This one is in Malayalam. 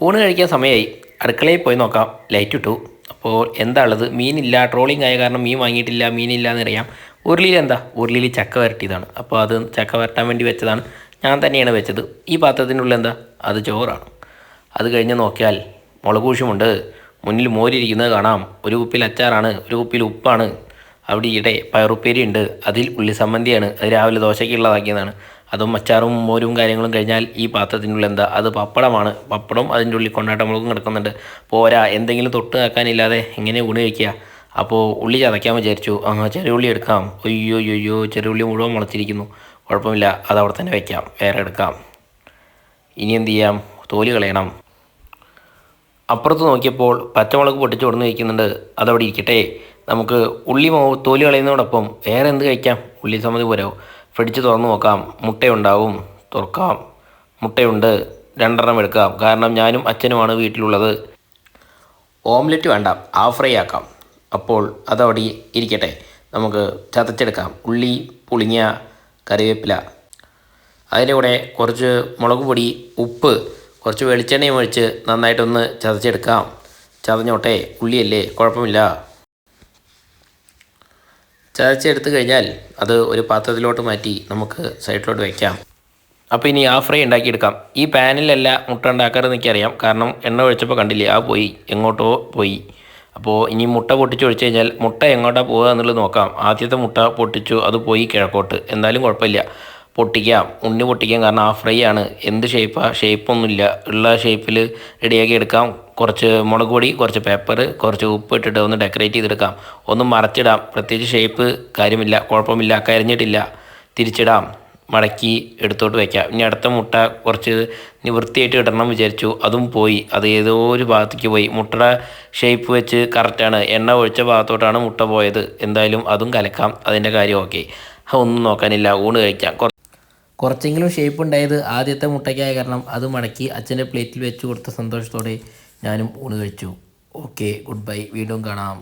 ഊണ് കഴിക്കാൻ സമയമായി അടുക്കളയിൽ പോയി നോക്കാം. ലൈറ്റ് ഇട്ടു. അപ്പോൾ എന്താ ഉള്ളത്? മീനില്ല. ട്രോളിങ് ആയ കാരണം മീൻ വാങ്ങിയിട്ടില്ല. മീനില്ല എന്നറിയാം. ഉരുളിയിൽ എന്താ? ഉരുളിയിൽ ചക്ക വരട്ടിയതാണ്. അപ്പോൾ അത് ചക്ക വരട്ടാൻ വേണ്ടി വെച്ചതാണ്. ഞാൻ തന്നെയാണ് വെച്ചത്. ഈ പാത്രത്തിനുള്ളിൽ എന്താ? അത് ചോറാണ്. അത് കഴിഞ്ഞ് നോക്കിയാൽ മുളക് കൂശുമുണ്ട് മുന്നിൽ മോരിയിരിക്കുന്നത് കാണാം. ഒരു കുപ്പിയിൽ അച്ചാറാണ്. ഒരു കുപ്പിയിൽ ഉപ്പാണ്. അവിടെ ഇവിടെ പയറുപ്പേരി ഉണ്ട്. അതിൽ ഉള്ളി സമ്മന്തിയാണ് അത് രാവിലെ ദോശയ്ക്കുള്ളതാക്കിയതാണ് അതും അച്ചാറും മോരും കാര്യങ്ങളും കഴിഞ്ഞാൽ ഈ പാത്രത്തിനുള്ളിൽ എന്താ? അത് പപ്പടമാണ്. പപ്പടം അതിന്റെ ഉള്ളിൽ കൊണ്ടാട്ട മുളകും കിടക്കുന്നുണ്ട്. പോരാ എന്തെങ്കിലും തൊട്ട് ആക്കാനില്ലാതെ എങ്ങനെ ഊണ് കഴിക്കുക. അപ്പോൾ ഉള്ളി ചതയ്ക്കാൻ വിചാരിച്ചു. ആ ചെറിയുള്ളി എടുക്കാം. അയ്യോ അയ്യോ ചെറിയുള്ളി മുഴുവൻ മുളച്ചിരിക്കുന്നു. കുഴപ്പമില്ല. അത് അവിടെ തന്നെ വയ്ക്കാം വേറെ എടുക്കാം. ഇനി എന്ത് ചെയ്യാം? തോൽ കളയണം. അപ്പുറത്ത് നോക്കിയപ്പോൾ പച്ചമുളക് പൊട്ടിച്ച് കൊടുന്ന് വയ്ക്കുന്നുണ്ട് അതവിടെ ഇരിക്കട്ടെ. നമുക്ക് ഉള്ളി തോൽ കളയുന്നതോടൊപ്പം വേറെ എന്ത് കഴിക്കാം? ഉള്ളി സമ്മതി പോരോ ഫ്രിഡ്ജ് തുറന്ന് നോക്കാം. മുട്ടയുണ്ടാവും. തുറക്കാം. മുട്ടയുണ്ട്. രണ്ടെണ്ണം എടുക്കാം. കാരണം ഞാനും അച്ഛനുമാണ് വീട്ടിലുള്ളത്. ഓംലെറ്റ് വേണ്ട. ഹാഫ് ഫ്രൈ ആക്കാം. അപ്പോൾ അതവിടെ ഇരിക്കട്ടെ. നമുക്ക് ചതച്ചെടുക്കാം. ഉള്ളി പുളിങ്ങ കറിവേപ്പില. അതിന്റെ കൂടെ കുറച്ച് മുളക് പൊടി ഉപ്പ് കുറച്ച് വെളിച്ചെണ്ണയും ഒഴിച്ച് നന്നായിട്ടൊന്ന് ചതച്ചെടുക്കാം. ചതഞ്ഞോട്ടെ. ഉള്ളിയല്ലേ? കുഴപ്പമില്ല. ചതച്ചെടുത്ത് കഴിഞ്ഞാൽ അത് ഒരു പാത്രത്തിലോട്ട് മാറ്റി നമുക്ക് സൈഡിലോട്ട് വയ്ക്കാം അപ്പോൾ ഇനി ആ ഫ്രൈ ഉണ്ടാക്കിയെടുക്കാം. ഈ പാനിലല്ല മുട്ട ഉണ്ടാക്കാറെന്ന് എനിക്കറിയാം. കാരണം എണ്ണ ഒഴിച്ചപ്പോൾ കണ്ടില്ലേ ആ പോയി എങ്ങോട്ടോ പോയി. അപ്പോൾ ഇനി മുട്ട പൊട്ടിച്ച് ഒഴിച്ചു കഴിഞ്ഞാൽ മുട്ട എങ്ങോട്ടാണ് പോകുക എന്നുള്ളത് നോക്കാം. ആദ്യത്തെ മുട്ട പൊട്ടിച്ചു അത് പോയി കിഴക്കോട്ട്. എന്തായാലും കുഴപ്പമില്ല. പൊട്ടിക്കാം ഉണ്ണി പൊട്ടിക്കാം. കാരണം ആ ഫ്രൈ ആണ്. എന്ത് ഷേപ്പാണ് ഷേപ്പൊന്നുമില്ല ഉള്ള ഷേപ്പിൽ റെഡിയാക്കി എടുക്കാം. കുറച്ച് മുളക് പൊടി കുറച്ച് പേപ്പർ കുറച്ച് ഉപ്പ് ഇട്ടിട്ട് ഒന്ന് ഡെക്കറേറ്റ് ചെയ്തെടുക്കാം. ഒന്ന് മറച്ചിടാം. പ്രത്യേകിച്ച് ഷേപ്പ് കാര്യമില്ല. കുഴപ്പമില്ല. കരിഞ്ഞിട്ടില്ല. തിരിച്ചിടാം. മടക്കി എടുത്തോട്ട് വയ്ക്കാം ഇനി അടുത്ത മുട്ട കുറച്ച് നിവൃത്തിയായിട്ട് ഇടണം വിചാരിച്ചു. അതും പോയി. അത് ഏതോ ഒരു ഭാഗത്തേക്ക് പോയി. മുട്ടയുടെ ഷേപ്പ് വെച്ച് കറക്റ്റാണ് എണ്ണ ഒഴിച്ച ഭാഗത്തോട്ടാണ് മുട്ട പോയത്. എന്തായാലും അതും കലക്കാം. അതിന്റെ കാര്യം ഓക്കെ ഒന്നും നോക്കാനില്ല. ഊണ് കഴിക്കാം. കുറച്ചെങ്കിലും ഷേപ്പ് ഉണ്ടായത് ആദ്യത്തെ മുട്ടയ്ക്കായ കാരണം അത് മടക്കി അച്ഛന്റെ പ്ലേറ്റിൽ വെച്ച് കൊടുത്ത സന്തോഷത്തോടെ ഞാനും ഊണ് കഴിച്ചു. ഓക്കെ ഗുഡ് ബൈ വീണ്ടും കാണാം.